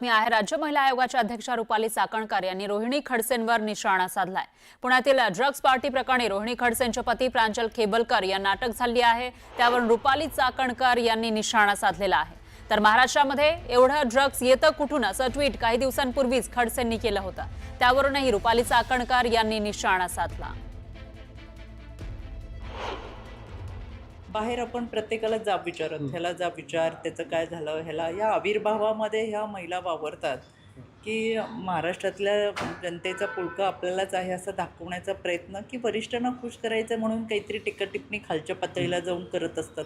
मी आहे राज्य महिला आयोगाच्या अध्यक्षा रुपाली चाकणकर यांनी रोहिणी खडसेंवर निशाणा साधलाय. पुण्यातील ड्रग्ज पार्टी प्रकरणी रोहिणी खडसेंचे पती प्रांजल खेबलकर यांना अटक झाली आहे. त्यावरून रुपाली चाकणकर यांनी निशाणा साधलेला आहे. तर महाराष्ट्रामध्ये एवढं ड्रग्ज येतं कुठून? असं ट्विट काही दिवसांपूर्वीच खडसेंनी केलं होतं. त्यावरूनही रुपाली चाकणकर यांनी निशाणा साधला. बाहेर आपण प्रत्येकाला जाब विचारत ह्याला जाब विचार त्याचं काय झालं ह्याला या आविर्भावामध्ये ह्या महिला वावरतात की महाराष्ट्रातल्या जनतेचा पुळका आपल्यालाच आहे असं दाखवण्याचा प्रयत्न की वरिष्ठांना खुश करायचं म्हणून काहीतरी टिक्का टिप्पणी खालच्या पातळीला जाऊन करत असतात.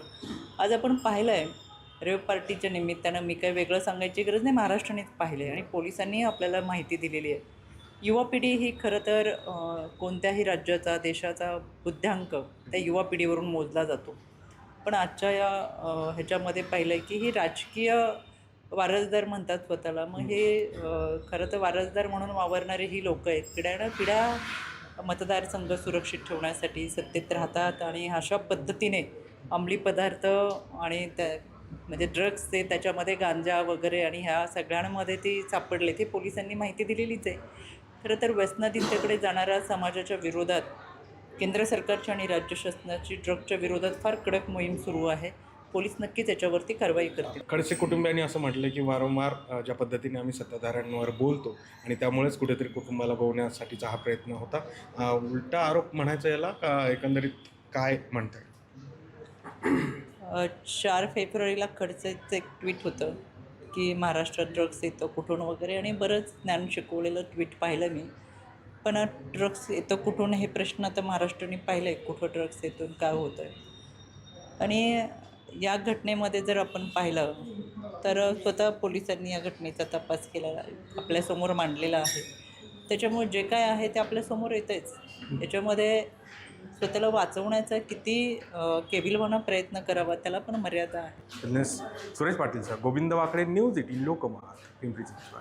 आज आपण पाहिलं आहे रेव पार्टीच्या निमित्तानं मी काही वेगळं सांगायची गरज नाही महाराष्ट्रानेच पाहिले आणि पोलिसांनी आपल्याला माहिती दिलेली आहे. युवा पिढी ही खरं तर कोणत्याही राज्याचा देशाचा बुद्ध्यांक त्या युवा पिढीवरून मोजला जातो. पण आजच्या या ह्याच्यामध्ये पाहिलं आहे की ही राजकीय वारसदार म्हणतात स्वतःला. मग हे खरं तर वारसदार म्हणून वावरणारे ही लोक आहेत. पिढ्यानं पिढ्या मतदारसंघ सुरक्षित ठेवण्यासाठी सत्तेत राहतात आणि अशा पद्धतीने अंमली पदार्थ आणि त्या म्हणजे ड्रग्स ते त्याच्यामध्ये गांजा वगैरे आणि ह्या सगळ्यांमध्ये ते सापडले ते पोलिसांनी माहिती दिलेलीच आहे. खरं तर व्यसनाधीनतेकडे जाणाऱ्या समाजाच्या विरोधात केंद्र सरकारच्या आणि राज्य शासनाची ड्रगच्या विरोधात फार कडक मोहीम सुरू आहे. पोलीस नक्कीच याच्यावरती कारवाई करतील. खडसे कुटुंबियांनी असं म्हटलं की वारंवार ज्या पद्धतीने आम्ही सत्ताधाऱ्यांवर बोलतो आणि त्यामुळेच कुठेतरी कुटुंबाला गोवण्यासाठीचा हा प्रयत्न होता. उलटा आरोप म्हणायचा याला का एकंदरीत काय म्हणताय? अ, चार फेब्रुवारीला खडसेचं एक ट्विट होतं की महाराष्ट्रात ड्रग्स येतं कुठून वगैरे आणि बरंच ज्ञान शिकवलेलं ट्विट पाहिलं मी. पण ड्रग्स येतं कुठून हे प्रश्न आता महाराष्ट्राने पाहिलं आहे कुठं ड्रग्स येतून काय होतं आहे आणि या घटनेमध्ये जर आपण पाहिलं तर स्वतः पोलिसांनी या घटनेचा तपास केलेला आपल्यासमोर मांडलेला आहे. त्याच्यामुळे जे काय आहे ते आपल्यासमोर येतंच याच्यामध्ये स्वतःला वाचवण्याचा किती अ, प्रयत्न करावा त्याला पण मर्यादा आहे. Suresh Patil sir Govind Wakade news eighteen Lokmat Pimpri